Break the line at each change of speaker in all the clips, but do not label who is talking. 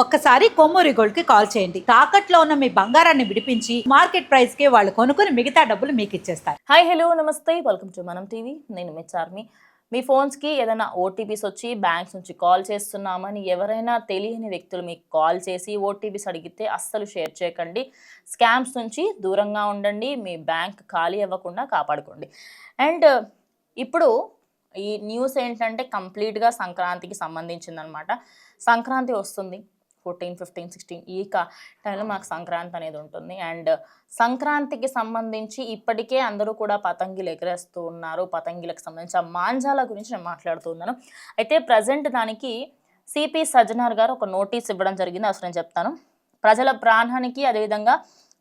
ఒక్కసారి కొమ్మూరి గోల్డ్కి కాల్ చేయండి. తాకట్లో ఉన్న మీ బంగారాన్ని విడిపించి మార్కెట్ ప్రైస్కి వాళ్ళు కొనుక్కుని మిగతా డబ్బులు మీకు ఇచ్చేస్తారు.
హాయ్ హలో నమస్తే. Welcome to Manam TV. నేను మీ చార్మి. మీ ఫోన్స్కి ఏదైనా ఓటీపీస్ వచ్చి బ్యాంక్స్ నుంచి కాల్ చేస్తున్నామని ఎవరైనా తెలియని వ్యక్తులు మీకు కాల్ చేసి ఓటీపీస్ అడిగితే అస్సలు షేర్ చేయకండి. స్కామ్స్ నుంచి దూరంగా ఉండండి. మీ బ్యాంక్ ఖాళీ అవ్వకుండా కాపాడుకోండి. అండ్ ఇప్పుడు ఈ న్యూస్ ఏంటంటే కంప్లీట్గా సంక్రాంతికి సంబంధించిందనమాట సంక్రాంతి వస్తుంది. ఫోర్టీన్ ఫిఫ్టీన్ సిక్స్టీన్ ఈ కా టైంలో మాకు సంక్రాంతి అనేది ఉంటుంది. అండ్ సంక్రాంతికి సంబంధించి ఇప్పటికే అందరూ కూడా పతంగిలు ఎగరేస్తూ ఉన్నారు. పతంగిలకు సంబంధించి ఆ మాంజాల గురించి నేను మాట్లాడుతున్నాను అయితే ప్రజెంట్ దానికి సిపి సజ్జనార్ గారు ఒక నోటీస్ ఇవ్వడం జరిగింది. అసలు నేను చెప్తాను. ప్రజల ప్రాణానికి అదేవిధంగా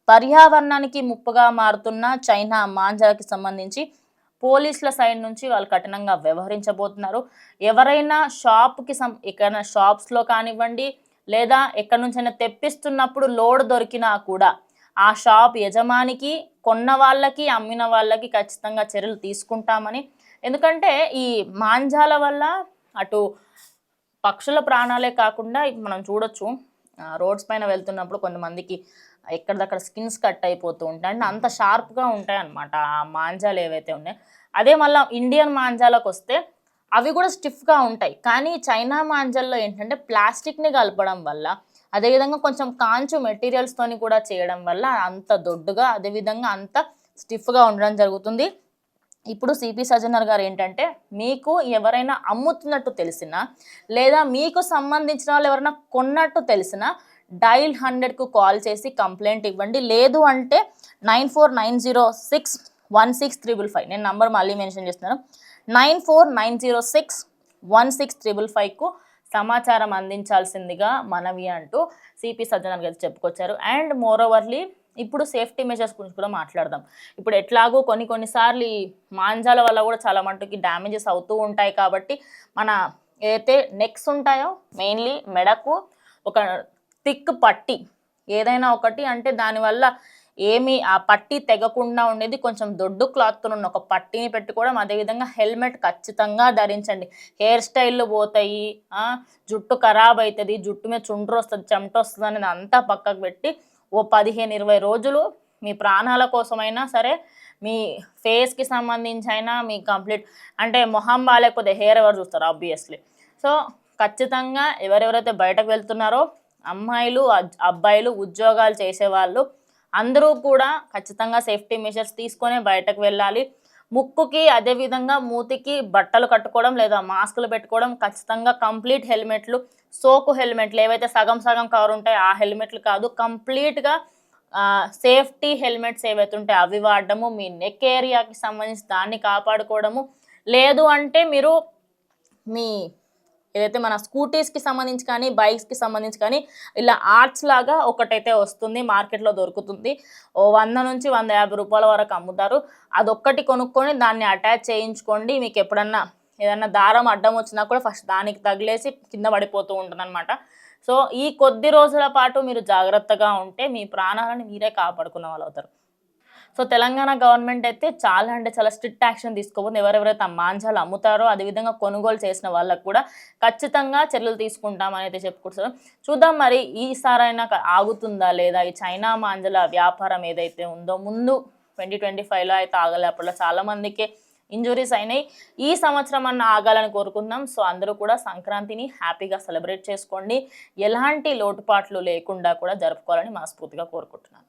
పర్యావరణానికి ముప్పుగా మారుతున్న చైనా మాంజాలకి సంబంధించి పోలీసుల సైడ్ నుంచి వాళ్ళు కఠినంగా వ్యవహరించబోతున్నారు. ఎవరైనా షాప్కి సం ఎక్కడైనా షాప్స్లో కానివ్వండి లేదా ఎక్కడి నుంచైనా తెప్పిస్తున్నప్పుడు లోడ్ దొరికినా కూడా ఆ షాప్ యజమానికి కొన్న వాళ్ళకి అమ్మిన వాళ్ళకి ఖచ్చితంగా చర్యలు తీసుకుంటామని. ఎందుకంటే ఈ మాంజాల వల్ల అటు పక్షుల ప్రాణాలే కాకుండా మనం చూడొచ్చు రోడ్స్ పైన వెళ్తున్నప్పుడు కొంతమందికి ఎక్కడిదక్కడ స్కిన్స్ కట్ అయిపోతూ ఉంటాయి అంటే అంత షార్ప్గా ఉంటాయి అన్నమాట ఆ మాంజాలు ఏవైతే ఉన్నాయో. అదే మళ్ళీ ఇండియన్ మాంజాలకు వస్తే అవి కూడా స్టిఫ్గా ఉంటాయి. కానీ చైనా మాంజల్లో ఏంటంటే ప్లాస్టిక్ని కలపడం వల్ల అదేవిధంగా కొంచెం కాంచు మెటీరియల్స్తోని కూడా చేయడం వల్ల అంత దొడ్డుగా అదేవిధంగా అంత స్టిఫ్గా ఉండడం జరుగుతుంది. ఇప్పుడు సిపి సజ్జనర్ గారు ఏంటంటే మీకు ఎవరైనా అమ్ముతున్నట్టు తెలిసినా లేదా మీకు సంబంధించిన వాళ్ళు ఎవరైనా కొన్నట్టు తెలిసినా డైల్ హండ్రెడ్కు కాల్ చేసి కంప్లైంట్ ఇవ్వండి. లేదు అంటే nine four nine zero six one six triple five నేను నంబర్ మళ్ళీ మెన్షన్ చేస్తున్నాను. Nine four nine zero six one six triple ఫైవ్కు సమాచారం అందించాల్సిందిగా మనవి అంటూ సిపి సజ్జనర్ గారు చెప్పుకొచ్చారు. అండ్ మోరోవర్లీ ఇప్పుడు సేఫ్టీ మెజర్స్ గురించి కూడా మాట్లాడదాం. ఇప్పుడు ఎట్లాగో కొన్ని కొన్నిసార్లు ఈ మాంజాల వల్ల కూడా చాలా మటుకి డ్యామేజెస్ అవుతూ ఉంటాయి కాబట్టి మన ఏదైతే నెక్స్ ఉంటాయో మెయిన్లీ మెడకు ఒక థిక్ పట్టి ఏదైనా ఒకటి అంటే దానివల్ల ఏమి ఆ పట్టి తెగకుండా ఉండేది. కొంచెం దొడ్డు క్లాత్తో ఉన్న ఒక పట్టిని పెట్టుకోవడం అదేవిధంగా హెల్మెట్ ఖచ్చితంగా ధరించండి. హెయిర్ స్టైల్లు పోతాయి. జుట్టు ఖరాబ్ అవుతుంది జుట్టు మీద చుండ్రు వస్తుంది చెమట వస్తుంది అనేది అంతా పక్కకు పెట్టి ఓ పదిహేను ఇరవై రోజులు మీ ప్రాణాల కోసమైనా సరే మీ ఫేస్కి సంబంధించి అయినా మీ కంప్లీట్ అంటే మొహం బాగాలేకపోతే హెయిర్ ఎవరు చూస్తారు? ఆబ్వియస్లీ. సో ఖచ్చితంగా ఎవరెవరైతే బయటకు వెళ్తున్నారో అమ్మాయిలు అబ్బాయిలు ఉద్యోగాలు చేసేవాళ్ళు అందరూ కూడా ఖచ్చితంగా సేఫ్టీ మెషర్స్ తీసుకొని బయటకు వెళ్ళాలి. ముక్కుకి అదేవిధంగా మూతికి బట్టలు కట్టుకోవడం లేదా మాస్కులు పెట్టుకోవడం ఖచ్చితంగా కంప్లీట్ హెల్మెట్లు సోకు హెల్మెట్లు ఏవైతే సగం సగం కవర్ ఉంటాయో ఆ హెల్మెట్లు కాదు కంప్లీట్గా సేఫ్టీ హెల్మెట్స్ ఏవైతే ఉంటాయో అవి వాడడము మీ నెక్ ఏరియాకి సంబంధించి దాన్ని కాపాడుకోవడము. లేదు అంటే మీరు మీ ఏదైతే మన స్కూటీస్కి సంబంధించి కానీ బైక్స్కి సంబంధించి కానీ ఇలా ఆర్ట్స్ లాగా ఒకటైతే వస్తుంది మార్కెట్లో దొరుకుతుంది. ఓ వంద నుంచి వంద యాభై రూపాయల వరకు అమ్ముతారు. అదొక్కటి కొనుక్కొని దాన్ని అటాచ్ చేయించుకోండి. మీకు ఎప్పుడన్నా ఏదన్నా దారం అడ్డం వచ్చినా కూడా ఫస్ట్ దానికి తగిలేసి కింద పడిపోతూ ఉంటుంది అనమాట సో ఈ కొద్ది రోజుల పాటు మీరు జాగ్రత్తగా ఉంటే మీ ప్రాణాలను మీరే కాపాడుకున్న వాళ్ళు అవుతారు సో తెలంగాణ గవర్నమెంట్ అయితే చాలా అంటే చాలా స్ట్రిక్ట్ యాక్షన్ తీసుకోబోతుంది. ఎవరెవరైతే ఆ మాంజాలు అమ్ముతారో అదేవిధంగా కొనుగోలు చేసిన వాళ్ళకు కూడా ఖచ్చితంగా చర్యలు తీసుకుంటామని అయితే చెప్పుకుంటున్నారు. చూద్దాం మరి ఈసారైనా ఆగుతుందా లేదా? ఈ చైనా మాంజల వ్యాపారం ఏదైతే ఉందో ముందు ట్వంటీ ట్వంటీ ఫైవ్లో అయితే ఆగలే. అప్పట్లో చాలామందికి ఇంజురీస్ అయినాయి. ఈ సంవత్సరం అన్న ఆగాలని కోరుకుందాం. సో అందరూ కూడా సంక్రాంతిని హ్యాపీగా సెలబ్రేట్ చేసుకోండి. ఎలాంటి లోటుపాట్లు లేకుండా కూడా జరుపుకోవాలని మనస్ఫూర్తిగా కోరుకుంటున్నాను.